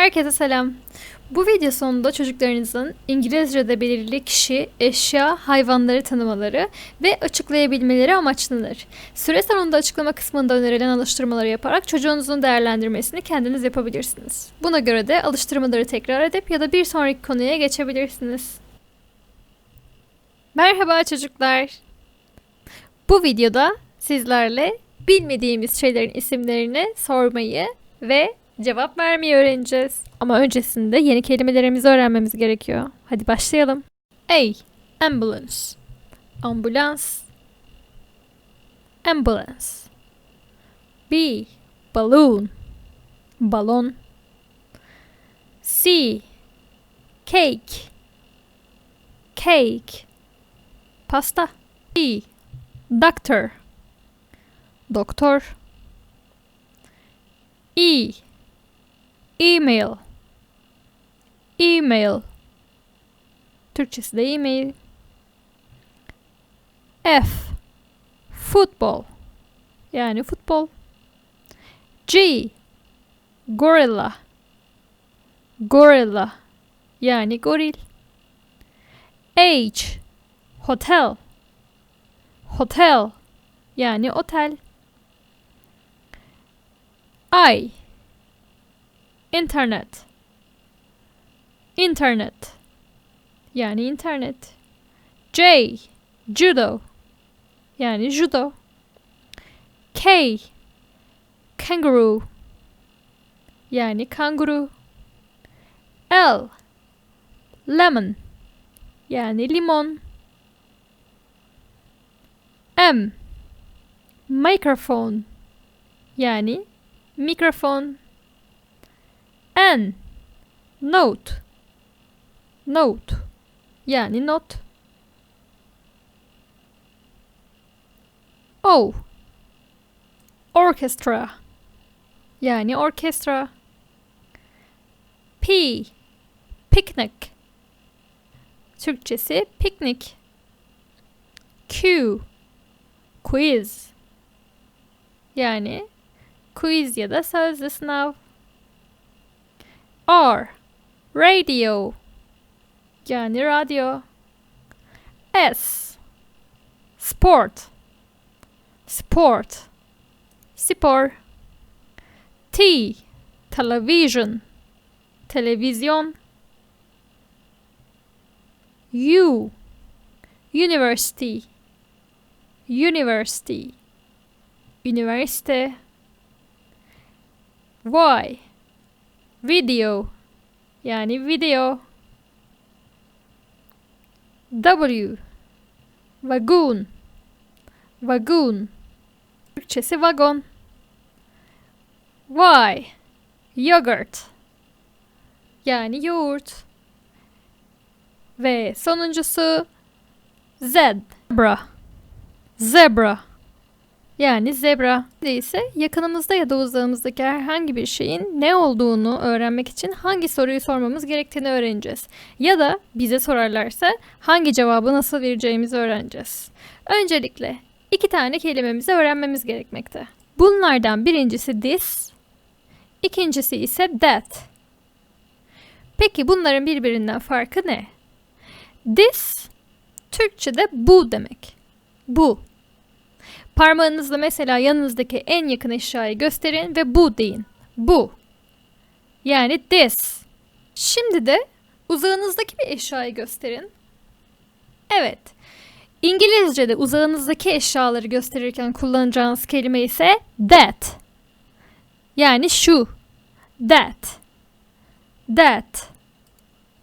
Herkese selam. Bu video sonunda çocuklarınızın İngilizce'de belirli kişi, eşya, hayvanları tanımaları ve açıklayabilmeleri amaçlanır. Süre sonunda açıklama kısmında önerilen alıştırmaları yaparak çocuğunuzun değerlendirmesini kendiniz yapabilirsiniz. Buna göre de alıştırmaları tekrar edip ya da bir sonraki konuya geçebilirsiniz. Merhaba çocuklar. Bu videoda sizlerle bilmediğimiz şeylerin isimlerini sormayı ve cevap vermeyi öğreneceğiz. Ama öncesinde yeni kelimelerimizi öğrenmemiz gerekiyor. Hadi başlayalım. A. Ambulance. Ambulans. Ambulance. B. Balloon. Balon. C. Cake. Cake. Pasta. D. Doctor. Doktor. E. Email. Email. Türkçesi de e-mail. F. Football. Yani futbol. G. Gorilla. Gorilla. Yani goril. H. Hotel. Hotel. Yani otel. I. Internet. Internet. Yani internet. J. Judo. Yani judo. K. Kangaroo. Yani kanguru. L. Lemon. Yani limon. M. Microphone. Yani mikrofon. N. Note. Note. Yani not. O. Orchestra. Yani orkestra. P. Picnic. Türkçesi piknik. Q. Quiz. Yani quiz ya da sözlü sınav. R. Radio. Yani radyo. S. Sport. Sport. Spor. T. Television. Televizyon. U. University. University. Üniversite. Y. Video. Yani video. W. Vagun. Vagun. Türkçesi vagon. Y. Yogurt. Yani yoğurt. Ve sonuncusu Z. Zebra. Zebra. Yani zebra ise yakınımızda ya da uzağımızdaki herhangi bir şeyin ne olduğunu öğrenmek için hangi soruyu sormamız gerektiğini öğreneceğiz. Ya da bize sorarlarsa hangi cevabı nasıl vereceğimizi öğreneceğiz. Öncelikle iki tane kelimemizi öğrenmemiz gerekmekte. Bunlardan birincisi this, ikincisi ise that. Peki bunların birbirinden farkı ne? This Türkçe'de bu demek. Bu. Parmağınızla mesela yanınızdaki en yakın eşyayı gösterin ve bu deyin. Bu. Yani this. Şimdi de uzağınızdaki bir eşyayı gösterin. Evet. İngilizce'de uzağınızdaki eşyaları gösterirken kullanacağınız kelime ise that. Yani şu. That. That.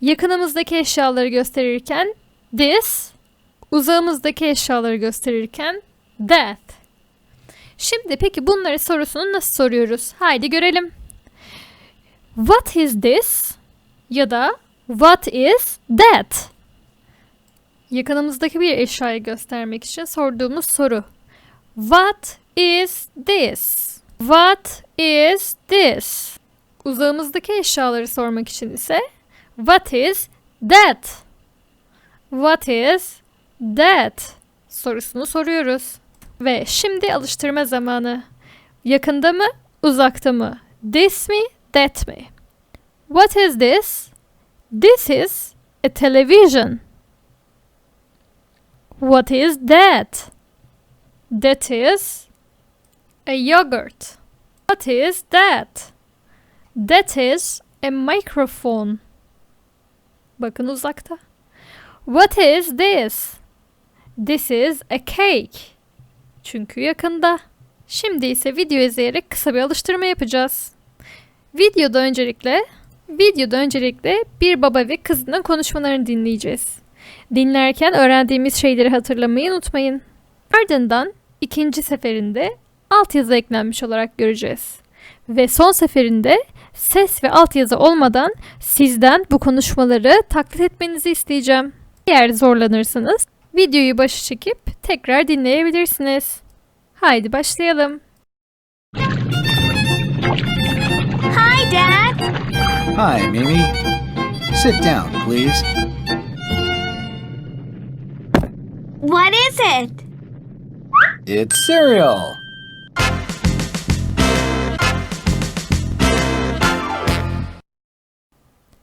Yakınımızdaki eşyaları gösterirken this. Uzağımızdaki eşyaları gösterirken that. Şimdi peki bunları sorusunu nasıl soruyoruz? Haydi görelim. What is this? Ya da what is that? Yakınımızdaki bir eşyayı göstermek için sorduğumuz soru. What is this? What is this? Uzağımızdaki eşyaları sormak için ise what is that? What is that? sorusunu soruyoruz. Ve şimdi alıştırma zamanı. Yakında mı, uzakta mı? This mi, that mi? What is this? This is a television. What is that? That is a yogurt. What is that? That is a microphone. Bakın uzakta. What is this? This is a cake. Çünkü yakında. Şimdi ise video izleyerek kısa bir alıştırma yapacağız. Videoda öncelikle videoda öncelikle bir baba ve kızının konuşmalarını dinleyeceğiz. Dinlerken öğrendiğimiz şeyleri hatırlamayı unutmayın. Ardından ikinci seferinde altyazı eklenmiş olarak göreceğiz. Ve son seferinde ses ve altyazı olmadan sizden bu konuşmaları taklit etmenizi isteyeceğim. Eğer zorlanırsanız videoyu başa çekip tekrar dinleyebilirsiniz. Haydi başlayalım. Hi, Dad. Hi, Mimi. Sit down, please. What is it? It's cereal.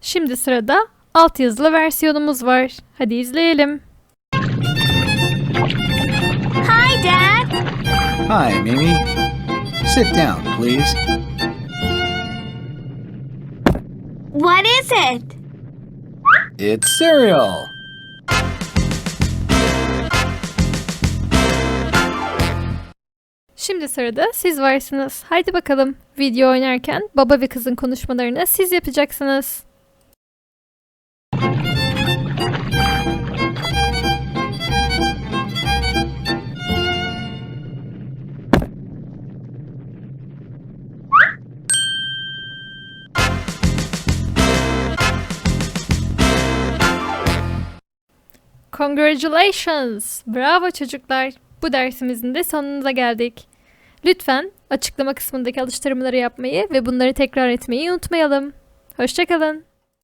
Şimdi sırada altyazılı versiyonumuz var. Hadi izleyelim. Hi, Dad. Hi, Mimi. Sit down, please. What is it? It's cereal. Şimdi sırada siz varsınız. Haydi bakalım. Video oynarken baba ve kızın konuşmalarını siz yapacaksınız. Congratulations! Bravo çocuklar. Bu dersimizin de sonuna geldik. Lütfen açıklama kısmındaki alıştırmaları yapmayı ve bunları tekrar etmeyi unutmayalım. Hoşçakalın.